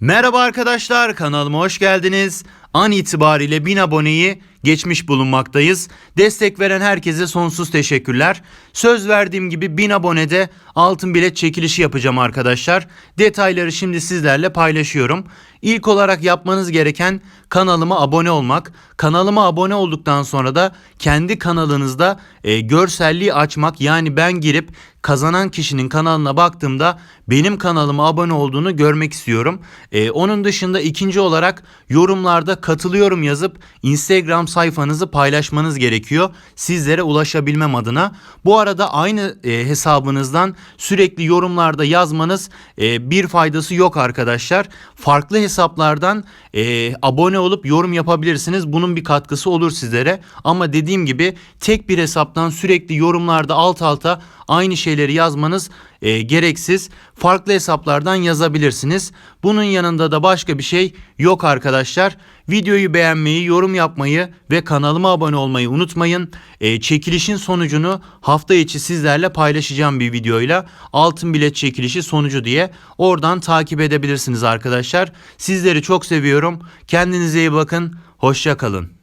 Merhaba arkadaşlar kanalıma hoş geldiniz. An itibariyle 1000 aboneyi geçmiş bulunmaktayız. Destek veren herkese sonsuz teşekkürler. Söz verdiğim gibi 1000 abonede altın bilet çekilişi yapacağım arkadaşlar. Detayları şimdi sizlerle paylaşıyorum. İlk olarak yapmanız gereken kanalıma abone olmak. Kanalıma abone olduktan sonra da kendi kanalınızda e, görselliği açmak yani ben girip kazanan kişinin kanalına baktığımda benim kanalıma abone olduğunu görmek istiyorum. E, onun dışında ikinci olarak yorumlarda katılıyorum yazıp Instagram sayfanızı paylaşmanız gerekiyor. Sizlere ulaşabilmem adına. Bu arada aynı e, hesabınızdan sürekli yorumlarda yazmanız e, bir faydası yok arkadaşlar. Farklı hesaplardan e, abone olup yorum yapabilirsiniz. Bunun bir katkısı olur sizlere. Ama dediğim gibi tek bir hesaptan sürekli yorumlarda alt alta aynı şeyleri yazmanız e, gereksiz. Farklı hesaplardan yazabilirsiniz. Bunun yanında da başka bir şey yok arkadaşlar. Videoyu beğenmeyi, yorum yapmayı ve kanalıma abone olmayı unutmayın. E, çekilişin sonucunu hafta içi sizlerle paylaşacağım bir videoyla. Altın bilet çekilişi sonucu diye oradan takip edebilirsiniz arkadaşlar. Sizleri çok seviyorum. Kendinize iyi bakın. Hoşça kalın.